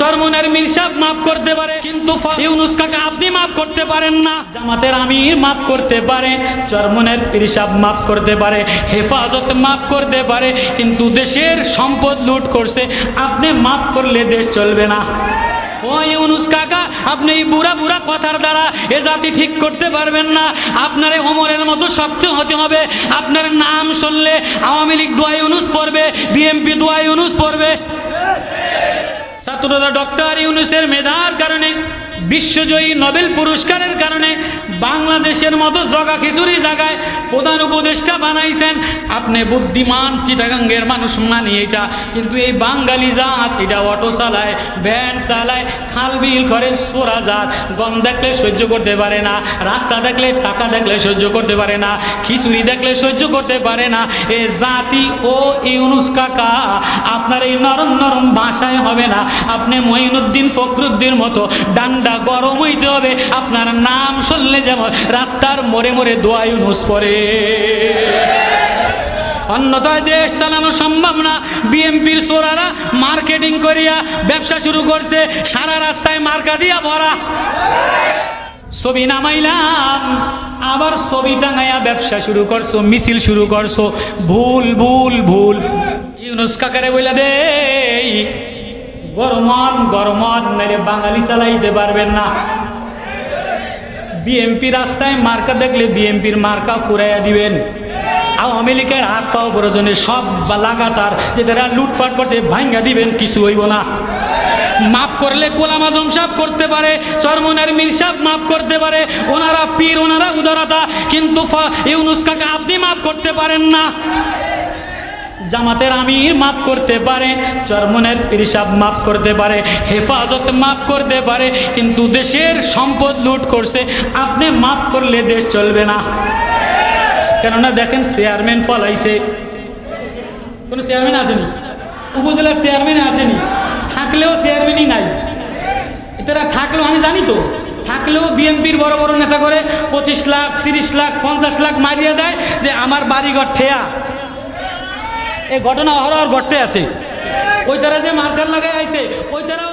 চরমনের মির্সাব মাফ করতে পারে, কিন্তু ইউনুস কাকা আপনি মাফ করতে পারেন না। জামাতের আমির মাফ করতে পারে, চরমনের পিরসাব মাফ করতে পারে, হেফাজত মাফ করতে পারে, কিন্তু দেশের সম্পদ লুট করছে, আপনি মাফ করলে দেশ চলবে না। ও ইউনুস কাকা আপনি এই বুড়া বুড়া কথার দ্বারা এ জাতি ঠিক করতে পারবেন না। আপনার অমরের মতো শক্ত হতে হবে। আপনার নাম শুনলে আওয়ামী লীগ দোয়া ইউনুস পড়বে, বিএমপি দোয়া ইউনুস পড়বে। ছাত্ররা ডক্টর ইউনুসের মেধার কারণে বিশ্বজয়ী নোবেল পুরস্কারের কারণে বাংলাদেশের মতো জগা খিচুড়ি জায়গায় প্রধান উপদেষ্টা বানাইছেন। আপনি বুদ্ধিমান চিটাগাঙ্গের মানুষ মানি এটা, কিন্তু এই বাঙালি জাত এটা অটো চালায়, ভ্যান চালায়, খাল বিল করে সোরা জাত, গম দেখলে সহ্য করতে পারে না, রাস্তা দেখলে, টাকা দেখলে সহ্য করতে পারে না, খিচুড়ি দেখলে সহ্য করতে পারে না, এ জাতি ও ইউনুস কাকা, আপনার এই নরম নরম ভাষায় হবে না, আপনি মঈনুদ্দিন ফখরুদ্দিন মতো ডান্ডা গরম হইতে হবে। আপনার নাম শুনলে যেমন রাস্তার মোড়ে মোড়ে দোয়া ইউনুস পরে অন্যথায় দেশ চালানো সম্ভব না। বিএমপির সোরারা মার্কেটিং করিয়া ব্যবসা শুরু করছে। সারা রাস্তায় মার্কা দিয়া ভরা। ছবি নামাইলাম, আবার ছবি টাঙাইয়া ব্যবসা শুরু করছ, মিছিল শুরু করছ। ভুল ভুল ভুল। ইউনুস কাকারে বইলা দে গরমন গরমন, নাইলে বাঙালি চালাইতে পারবেন না। বিএমপি রাস্তায় মার্কা দেখলে বিএমপির মার্কা ফুরাইয়া দিবেন। আওয়ামী লীগের হাত পাও প্রয়োজনে সব বা লাগাতার যে তারা লুটপাট করছে ভাঙ্গা দিবেন, কিছু হইব না। মাফ করলে গোলাম আজম সাহেব করতে পারে, চরমনের মীর সাহেব মাফ করতে পারে, ওনারা পীর, ওনারা উদারতা, কিন্তু ইউনুস কাকা আপনি মাফ করতে পারেন না। জামাতের আমির মাফ করতে পারে, চরমনের পিরিসাব মাফ করতে পারে, হেফাজত মাফ করতে পারে, কিন্তু দেশের সম্পদ লুট করছে, আপনি মাফ করলে দেশ চলবে না। কেননা দেখেন চেয়ারম্যান ফলাইছে কোনো চেয়ারম্যান আসেনি? উপজেলার চেয়ারম্যান আসেনি। থাকলেও চেয়ারম্যানই নাই। এটারা থাকলেও, আমি জানি তো, থাকলেও বিএমপির বড় বড় নেতা করে পঁচিশ লাখ, তিরিশ লাখ, পঞ্চাশ লাখ মারিয়ে দেয় যে আমার বাড়িঘর ঠেয়া। এই ঘটনা অহরহর ঘটতে আছে। ওই তারা যে মার্কার লাগাই আইছে ওই তারাও